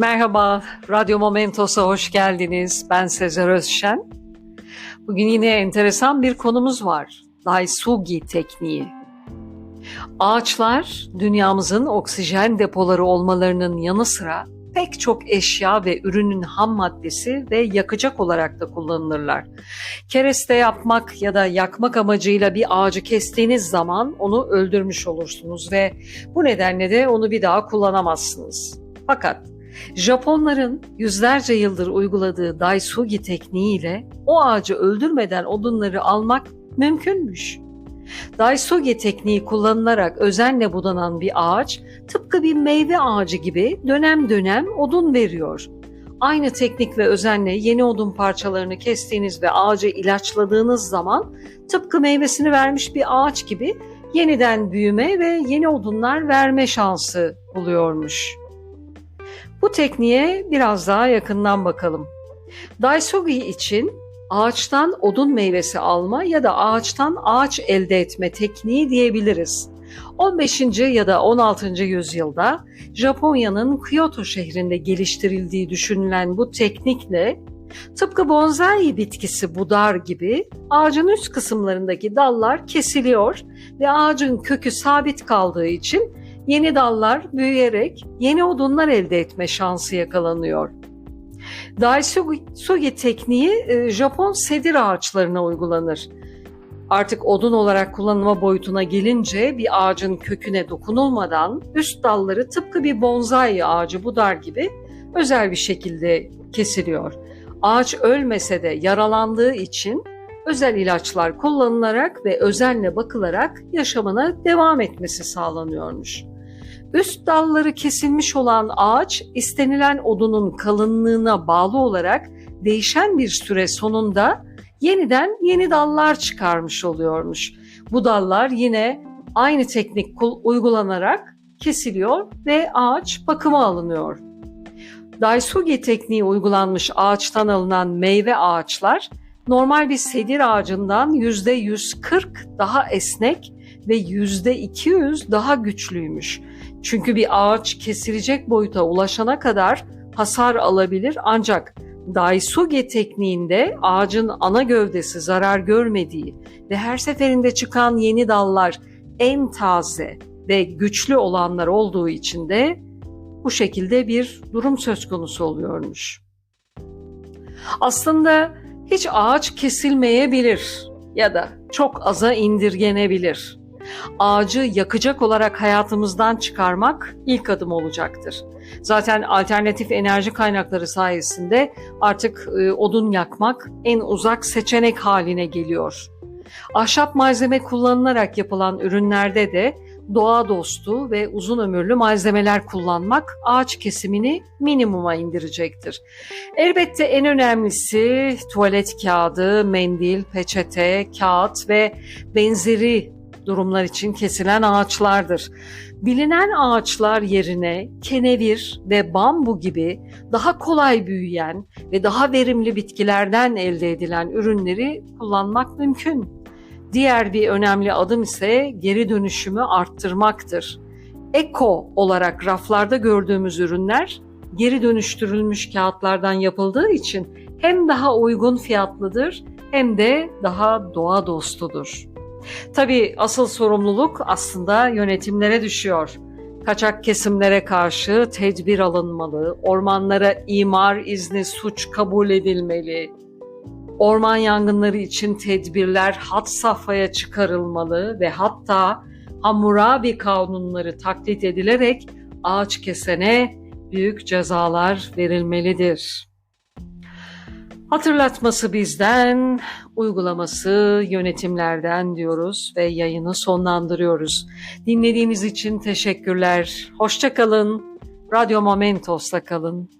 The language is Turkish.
Merhaba, Radyo Momentos'a hoş geldiniz. Ben Sezer Özşen. Bugün yine enteresan bir konumuz var. Daisugi tekniği. Ağaçlar dünyamızın oksijen depoları olmalarının yanı sıra pek çok eşya ve ürünün ham maddesi ve yakacak olarak da kullanılırlar. Kereste yapmak ya da yakmak amacıyla bir ağacı kestiğiniz zaman onu öldürmüş olursunuz ve bu nedenle de onu bir daha kullanamazsınız. Fakat Japonların yüzlerce yıldır uyguladığı Daisugi tekniğiyle o ağacı öldürmeden odunları almak mümkünmüş. Daisugi tekniği kullanılarak özenle budanan bir ağaç tıpkı bir meyve ağacı gibi dönem dönem odun veriyor. Aynı teknik ve özenle yeni odun parçalarını kestiğiniz ve ağacı ilaçladığınız zaman tıpkı meyvesini vermiş bir ağaç gibi yeniden büyüme ve yeni odunlar verme şansı buluyormuş. Bu tekniğe biraz daha yakından bakalım. Daisugi için ağaçtan odun meyvesi alma ya da ağaçtan ağaç elde etme tekniği diyebiliriz. 15. ya da 16. yüzyılda Japonya'nın Kyoto şehrinde geliştirildiği düşünülen bu teknikle tıpkı bonsai bitkisi budar gibi ağacın üst kısımlarındaki dallar kesiliyor ve ağacın kökü sabit kaldığı için yeni dallar büyüyerek yeni odunlar elde etme şansı yakalanıyor. Daisugi tekniği e, Japon sedir ağaçlarına uygulanır. Artık odun olarak kullanılma boyutuna gelince bir ağacın köküne dokunulmadan üst dalları tıpkı bir bonsai ağacı budar gibi özel bir şekilde kesiliyor. Ağaç ölmese de yaralandığı için özel ilaçlar kullanılarak ve özenle bakılarak yaşamına devam etmesi sağlanıyormuş. Üst dalları kesilmiş olan ağaç istenilen odunun kalınlığına bağlı olarak değişen bir süre sonunda yeniden yeni dallar çıkarmış oluyormuş. Bu dallar yine aynı teknik uygulanarak kesiliyor ve ağaç bakıma alınıyor. Daisugi tekniği uygulanmış ağaçtan alınan meyve ağaçlar normal bir sedir ağacından %140 daha esnek ve %200 daha güçlüymüş. Çünkü bir ağaç kesilecek boyuta ulaşana kadar hasar alabilir ancak Daisuge tekniğinde ağacın ana gövdesi zarar görmediği ve her seferinde çıkan yeni dallar en taze ve güçlü olanlar olduğu için de bu şekilde bir durum söz konusu oluyormuş. Aslında hiç ağaç kesilmeyebilir ya da çok aza indirgenebilir ağacı yakacak olarak hayatımızdan çıkarmak ilk adım olacaktır. Zaten alternatif enerji kaynakları sayesinde artık e, odun yakmak en uzak seçenek haline geliyor. Ahşap malzeme kullanılarak yapılan ürünlerde de doğa dostu ve uzun ömürlü malzemeler kullanmak ağaç kesimini minimuma indirecektir. Elbette en önemlisi tuvalet kağıdı, mendil, peçete, kağıt ve benzeri durumlar için kesilen ağaçlardır. Bilinen ağaçlar yerine kenevir ve bambu gibi daha kolay büyüyen ve daha verimli bitkilerden elde edilen ürünleri kullanmak mümkün. Diğer bir önemli adım ise geri dönüşümü arttırmaktır. Eko olarak raflarda gördüğümüz ürünler geri dönüştürülmüş kağıtlardan yapıldığı için hem daha uygun fiyatlıdır hem de daha doğa dostudur. Tabii asıl sorumluluk aslında yönetimlere düşüyor. Kaçak kesimlere karşı tedbir alınmalı, ormanlara imar izni suç kabul edilmeli, orman yangınları için tedbirler hat safhaya çıkarılmalı ve hatta Hammurabi kanunları taklit edilerek ağaç kesene büyük cezalar verilmelidir. Hatırlatması bizden, uygulaması yönetimlerden diyoruz ve yayını sonlandırıyoruz. Dinlediğiniz için teşekkürler. Hoşçakalın. Radyo Momentos'ta kalın.